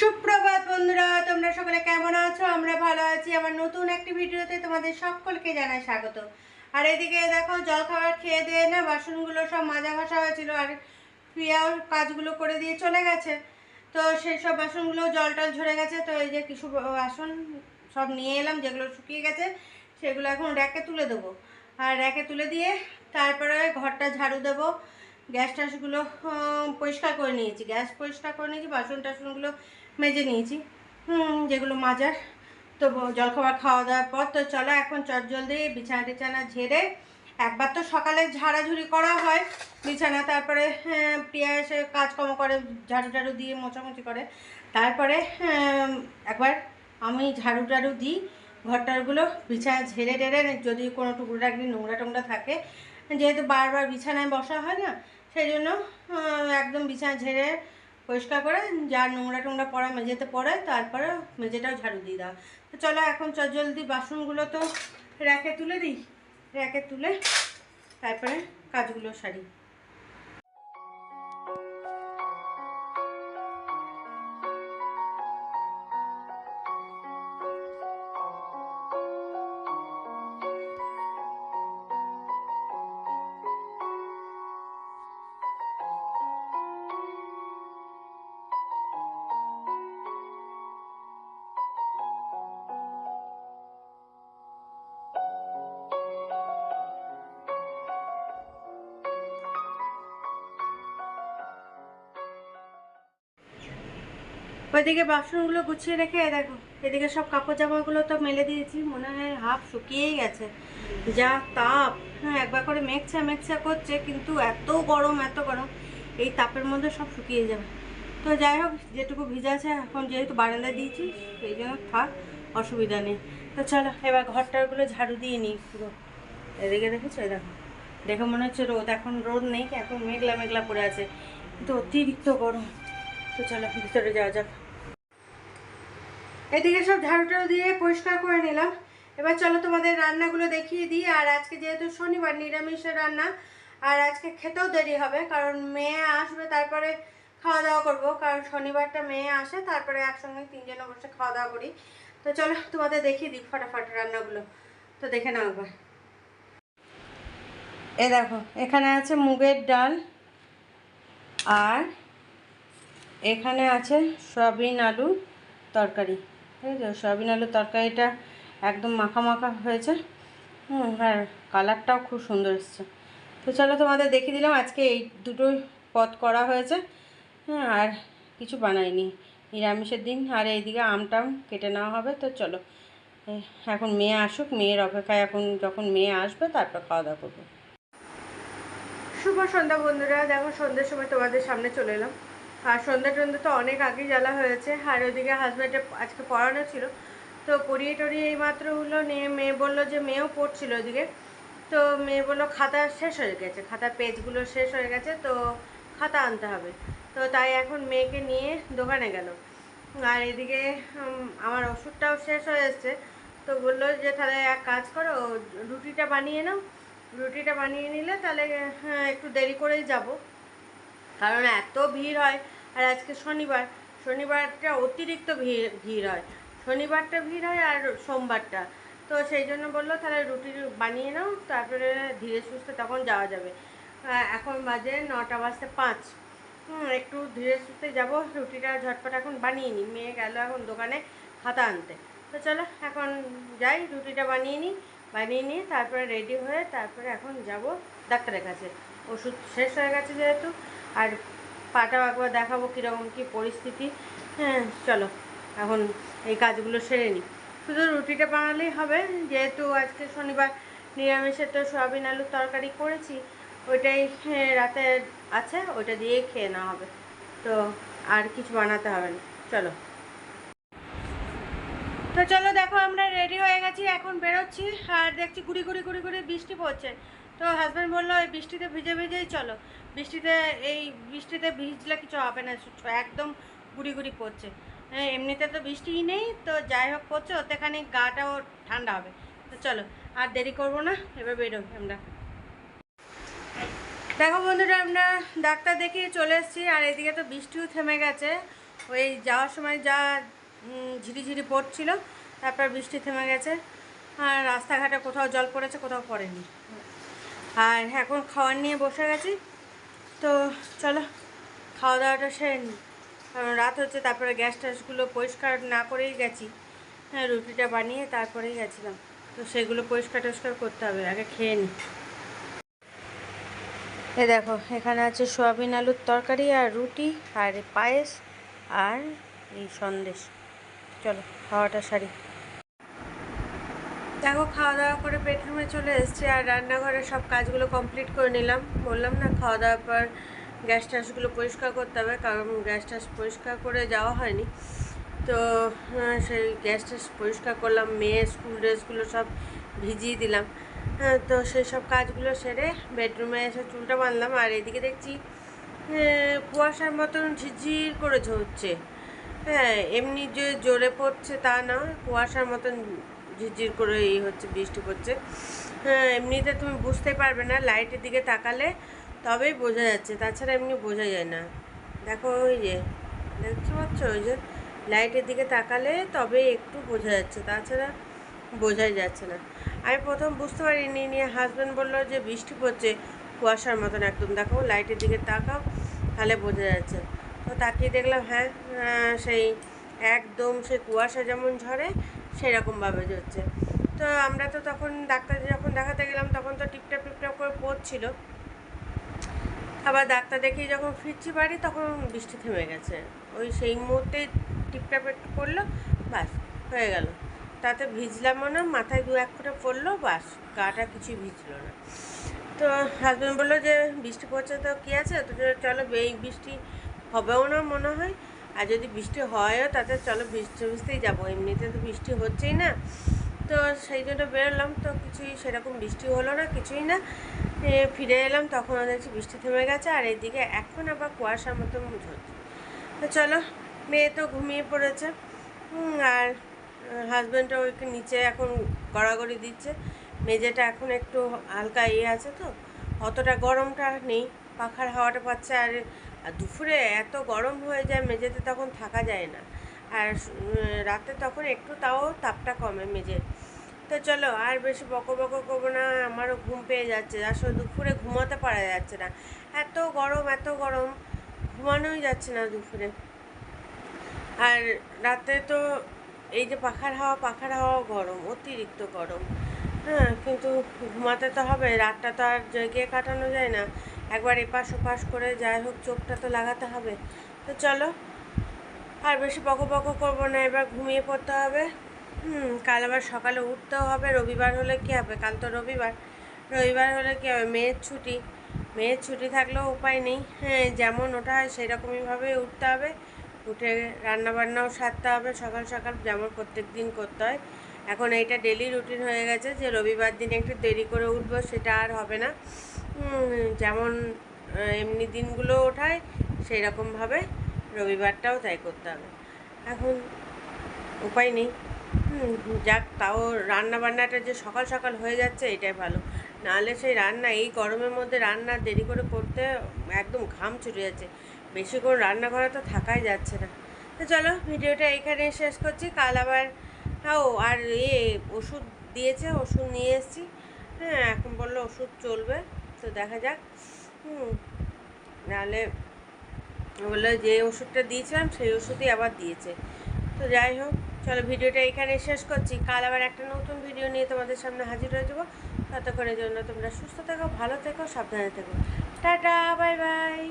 সুপ্রভাত বন্ধুরা, তোমরা সকলে কেমন আছো? আমরা ভালো আছি। আমার নতুন একটি ভিডিওতে তোমাদের সকলকে জানাই স্বাগত। আর এদিকে দেখো, জল খাবার খেয়ে দিয়ে না বাসনগুলো সব মাজা ঘষা হয়েছিল আর প্রিয়াও কাজগুলো করে দিয়ে চলে গেছে। তো সেই সব বাসনগুলো জল টল ঝরে গেছে। তো এই যে কিছু বাসন সব নিয়ে এলাম, যেগুলো শুকিয়ে গেছে, সেগুলো এখন র্যাকে তুলে দেবো। আর র্যাকে তুলে দিয়ে তারপরে ঘরটা ঝাড়ু দেবো। গ্যাস টাসগুলো পরিষ্কার করে নিয়েছি। গ্যাস পরিষ্কার করে নিয়েছি, বাসন টাসনগুলো মেজে নিয়েছি। যেগুলো মাজার। তো জলখাবার খাওয়া দাওয়ার পর তো চলো এখন চটজলদি বিছানা টিছানা ঝেড়ে একবার তো সকালে ঝাড়াঝুড়ি করা হয়। বিছানা তারপরে হ্যাঁ, প্রিয়া এসে কাজকর্ম করে ঝাড়ু টাড়ু দিয়ে মোছামুছি করে। তারপরে হ্যাঁ, একবার আমি ঝাড়ু টাড়ু দিই ঘরটারগুলো বিছানা ঝেড়ে টেড়ে যদি কোনো টুকরো টাকরি নোংরা টোংরা থাকে। যেহেতু বারবার বিছানায় বসা হয় না সেই জন্য একদম বিছানা ঝেড়ে পরিষ্কার করে, যা নোংরা টোংরা পড়া মেঝেতে পড়ায়, তারপরে মেঝেটাও ঝাড়ু দিয়ে দাও। তো চলো এখন চল জলদি বাসনগুলো তো র্যাকে তুলে দিই। র্যাকে তুলে তারপরে কাজগুলো সারি। ওইদিকে বাসনগুলো গুছিয়ে রেখে দেখো, এদিকে সব কাপড় জামাগুলো তো মেলে দিয়েছি, মনে হয় হাফ শুকিয়েই গেছে। যা তাপ হ্যাঁ একবার করে মেঘছা মেঘছা করছে, কিন্তু এত গরম এত গরম, এই তাপের মধ্যে সব শুকিয়ে যাবে। তো যাই হোক, যেটুকু ভিজাছে এখন যেহেতু বারান্দা দিয়েছি, সেই জন্য থাক, অসুবিধা নেই। তো চলো, এবার ঘরটারগুলো ঝাড়ু দিয়ে নিই পুরো। এদিকে দেখেছ? দেখো, দেখে মনে হচ্ছে রোদ, এখন রোদ নেই, এখন মেঘলা মেঘলা পড়ে আছে, কিন্তু অতিরিক্ত গরম। তো চলো, ভিতরে যাওয়া যাক। এদিকে সব ঝাড়ু টাড়ু দিয়ে পরিষ্কার করে নিলাম। এবার চলো তোমাদের রান্নাগুলো দেখিয়ে দিই। আর আজকে যেহেতু শনিবার, নিরামিষের রান্না, আর আজকে খেতেও দেরি হবে, কারণ মেয়ে আসবে, তারপরে খাওয়া দাওয়া করব। কারণ শনিবারটা মেয়ে আসে, তারপরে একসঙ্গে তিনজনে বসে খাওয়া দাওয়া করি। তো চলো তোমাদের দেখিয়ে দিই ফটাফট রান্নাগুলো। তো দেখে নাও একবার। এ দেখো, এখানে আছে মুগের ডাল, আর এখানে আছে সয়াবিন আলু তরকারি। ঠিক আছে সয়াবিন আলুর তরকারিটা একদম মাখা মাখা হয়েছে। হুম, আর কালারটাও খুব সুন্দর এসছে। তো চলো তোমাদের দেখিয়ে দিলাম, আজকে এই দুটো পদ করা হয়েছে। হ্যাঁ আর কিছু বানাইনি। নিরামিষের দিন, আর এইদিকে আমটাম কেটে নেওয়া হবে। তো চলো এখন মেয়ে আসুক, মেয়ের অপেক্ষায় এখন যখন মেয়ে আসবে, তারপর খাওয়া দাওয়া করব। শুভ সন্ধ্যা বন্ধুরা, দেখো সন্ধ্যের সময় তোমাদের সামনে চলে এলাম। আর সন্ধ্যা টন্ধ্যা তো অনেক আগেই জ্বালা হয়েছে। আর ওইদিকে হাজব্যান্ডের আজকে পড়ানো ছিল। তো পড়িয়ে টড়িয়ে এই মাত্র হলো নিয়ে মেয়ে বলল যে মেয়েও পড়ছিল ওইদিকে তো মেয়ে বলল, খাতা শেষ হয়ে গেছে। খাতার পেজগুলো শেষ হয়ে গেছে, তো খাতা আনতে হবে। তো তাই এখন মেয়েকে নিয়ে দোকানে গেল। আর এদিকে আমার ওষুধটাও শেষ হয়ে এসছে। তো বলল যে, তাহলে এক কাজ করো, রুটিটা বানিয়ে নাও। রুটিটা বানিয়ে নিলে তাহলে হ্যাঁ একটু দেরি করেই যাব। কারণ এত ভিড় হয় আর আজকে শনিবার, শনিবারটা অতিরিক্ত ভিড় ভিড় হয়। শনিবারটা ভিড় হয় আর সোমবারটা। তো সেই জন্য বলল, তাহলে রুটি বানিয়ে নাও, তারপরে ধীরে সুস্থে তখন যাওয়া যাবে। এখন বাজে নটা বাজতে পাঁচ। একটু ধীরে সুস্থে যাব, রুটিটা ঝটপট এখন বানিয়ে নিই। মেয়ে গেল এখন দোকানে খাতা আনতে। তো চলো, এখন যাই, রুটিটা বানিয়ে নিই, বানিয়ে নিয়ে তারপরে রেডি হয়ে তারপরে এখন যাব ডাক্তারের কাছে। ওষুধ শেষ হয়ে গেছে যেহেতু, আর পাটাও একবার দেখাবো কীরকম কী পরিস্থিতি। হ্যাঁ চলো এখন এই কাজগুলো সেরে নিই শুধু রুটিটা বানালেই হবে যেহেতু আজকে শনিবার নিরামিষে তো সয়াবিন আলুর তরকারি করেছি ওইটাই হ্যাঁ, রাতে আছে ওইটা দিয়েই খেয়ে নেওয়া হবে। তো আর কিছু বানাতে হবে না। চলো। তো চলো দেখো আমরা রেডি হয়ে গেছি এখন বেরোচ্ছি আর দেখছি গুড়ি গুড়ি গুড়ি গুড়ি বৃষ্টি পড়ছে। তো হাজব্যান্ড বলল এই বৃষ্টিতে ভিজে ভিজেই চলো। বৃষ্টিতে এই বৃষ্টিতে ভিজলে কিছু হবে না একদম গুড়ি গুড়ি পড়ছে। এমনিতে তো বৃষ্টিই নেই, তো যাই হোক পড়ছে ওতেখানি গাটাও ঠান্ডা হবে। তো চলো, আর দেরি করব না, এবার বেরোই আমরা। দেখো বন্ধুরা, আমরা ডাক্তার দেখিয়ে চলে এসেছি, আর এদিকে তো বৃষ্টিও থেমে গেছে। ওই যাওয়ার সময় যা ঝিরিঝিরি পড়ছিল, তারপর বৃষ্টি থেমে গেছে। আর রাস্তাঘাটে কোথাও জল পড়েছে, কোথাও পড়েনি। আর এখন খাওয়ার নিয়ে বসে গেছি। তো চলো খাওয়া দাওয়াটা সেরে নিই কারণ রাত হচ্ছে, তারপরে গ্যাস ট্যাসগুলো পরিষ্কার না করেই গেছি। হ্যাঁ রুটিটা বানিয়ে তারপরেই গেছিলাম। তো সেগুলো পরিষ্কার টরিষ্কার করতে হবে, আগে খেয়ে নিই এ দেখো, এখানে আছে সোয়াবিন আলুর তরকারি আর রুটি আর পায়েস আর এই সন্দেশ। চলো, খাওয়াটা সারি। দেখো খাওয়া দাওয়া করে বেডরুমে চলে এসেছি আর রান্নাঘরে সব কাজগুলো কমপ্লিট করে নিলাম। বললাম না খাওয়া দাওয়ার পর গ্যাস ট্যাসগুলো পরিষ্কার করতে হবে কারণ গ্যাস ট্যাস পরিষ্কার করে যাওয়া হয়নি। তো সেই গ্যাস ট্যাস পরিষ্কার করলাম মেয়ে স্কুল ড্রেসগুলো সব ভিজিয়ে দিলাম। হ্যাঁ, তো সেই সব কাজগুলো সেরে বেডরুমে এসে চুলটা বাঁধলাম আর এদিকে দেখছি কুয়াশার মতন ঝিরঝির করে ঝরছে। হ্যাঁ এমনি যে জোরে পড়ছে তা না কুয়াশার মতন ঝিরঝির করে এই হচ্ছে বৃষ্টি পড়ছে। হ্যাঁ এমনিতে তুমি বুঝতে পারবে না লাইটের দিকে তাকালে তবেই বোঝা যাচ্ছে, তাছাড়া এমনি বোঝা যায় না। দেখো ওই যে, দেখতে পাচ্ছ ওই যে লাইটের দিকে তাকালে তবে একটু বোঝা যাচ্ছে, তাছাড়া বোঝাই যাচ্ছে না। আমি প্রথম বুঝতে পারিনি, নিয়ে হাজব্যান্ড বলল যে বৃষ্টি পড়ছে কুয়াশার মতন একদম। দেখো লাইটের দিকে তাকাও, তাহলে বোঝা যাচ্ছে। তো তাকিয়ে দেখলাম হ্যাঁ সেই একদম সেই কুয়াশা যেমন ঝরে সেরকমভাবে ঝরছে তো আমরা তো তখন ডাক্তার যখন দেখাতে গেলাম, তখন তো টিপটাপ টিপটাপ করে পড়ছিল। আবার ডাক্তার দেখিয়ে যখন ফিরছি বাড়ি, তখন বৃষ্টি থেমে গেছে। ওই সেই মুহূর্তে টিপটাপ একটু পড়ল বাস হয়ে গেল। তাতে ভিজলামও না মাথায় দু এক ফোঁটা পড়ল বাস গাটা কিছুই ভিজলো না। তো হাজব্যান্ড বলল যে, বৃষ্টি পড়ছে তো কী আছে? তো চলো, এই বৃষ্টি হবেও না মনে হয়। আর যদি বৃষ্টি হয়ও তাতে চলো বৃষ্টি ভিজতেই যাব। এমনিতে তো বৃষ্টি হচ্ছেই না। তো সেই জন্য বেরোলাম। তো কিছুই সেরকম বৃষ্টি হলো না, কিছুই না। ফিরে এলাম, তখন দেখছি বৃষ্টি থেমে গেছে আর এইদিকে এখন আবার কুয়াশার মতো হচ্ছে। তো চলো, মেয়ে তো ঘুমিয়ে পড়েছে। আর হাজব্যান্ডটা ওইকে নিচে এখন গড়াগড়ি দিচ্ছে। মেঝেটা এখন একটু হালকা ইয়ে আছে তো। অতটা গরমটা নেই। পাখার হাওয়াটা পাচ্ছে আর আর দুপুরে এত গরম হয়ে যায়, মেঝেতে তখন থাকা যায় না। আর রাতে তখন একটু তাও তাপটা কমে মেঝে। তো চলো, আর বেশি বকো বকো করব না, আমারও ঘুম পেয়ে যাচ্ছে। আসলে দুপুরে ঘুমাতে পারা যাচ্ছে না। এত গরম এত গরম, ঘুমানোই যাচ্ছে না দুপুরে। আর রাতে তো এই যে পাখার হাওয়া পাখার হাওয়া গরম, অতিরিক্ত গরম। হ্যাঁ কিন্তু ঘুমাতে তো হবে, রাতটা তো আর জেগে কাটানো যায় না। একবার এপাশ ওপাশ করে যাই হোক, চোখটা তো লাগাতে হবে। তো চলো, আর বেশি বকো বকো করব না, এবার ঘুমিয়ে পড়তে হবে। হুম, কাল আবার সকালে উঠতেও হবে, রবিবার হলে কী হবে? কাল তো রবিবার। রবিবার হলে কী হবে? মেয়ের ছুটি। মেয়ের ছুটি থাকলেও উপায় নেই। হ্যাঁ যেমন ওটা হয় সেরকমইভাবে উঠতে হবে। উঠে রান্না বান্নাও সারতে হবে, সকাল সকাল যেমন প্রত্যেক দিন করতে হয়। এখন এইটা ডেলি রুটিন হয়ে গেছে যে রবিবার দিন একটু দেরি করে উঠবো, সেটা আর হবে না। যেমন এমনি দিনগুলো ওঠায় সেই রকমভাবে রবিবারটাও তাই করতে হবে। এখন উপায় নেই। যাক, তাও রান্না বান্নাটা যে সকাল সকাল হয়ে যাচ্ছে, এটাই ভালো। নাহলে সেই রান্না, এই গরমের মধ্যে রান্না দেরি করে করতে একদম ঘাম ছুটে যাচ্ছে। রান্না করা তো থাকাই যাচ্ছে না। তো চলো, ভিডিওটা এখানে শেষ করছি। কাল আবার, ও, আর এ, ওষুধ দিয়েছে, ওষুধ নিয়ে এসেছি। হ্যাঁ এখন বলল ওষুধ চলবে। তো দেখা যাক। হুম, নাহলে বলল যে ওষুধটা দিয়েছিলাম, সেই ওষুধই আবার দিয়েছে। তো যাই হোক, চলো ভিডিওটা এখানে শেষ করছি। কাল আবার একটা নতুন ভিডিও নিয়ে তোমাদের সামনে হাজির হয়ে যাব। ততক্ষণের জন্য তোমরা সুস্থ থেকো, ভালো থেকো, সাবধানে থেকো। Tata, bye bye.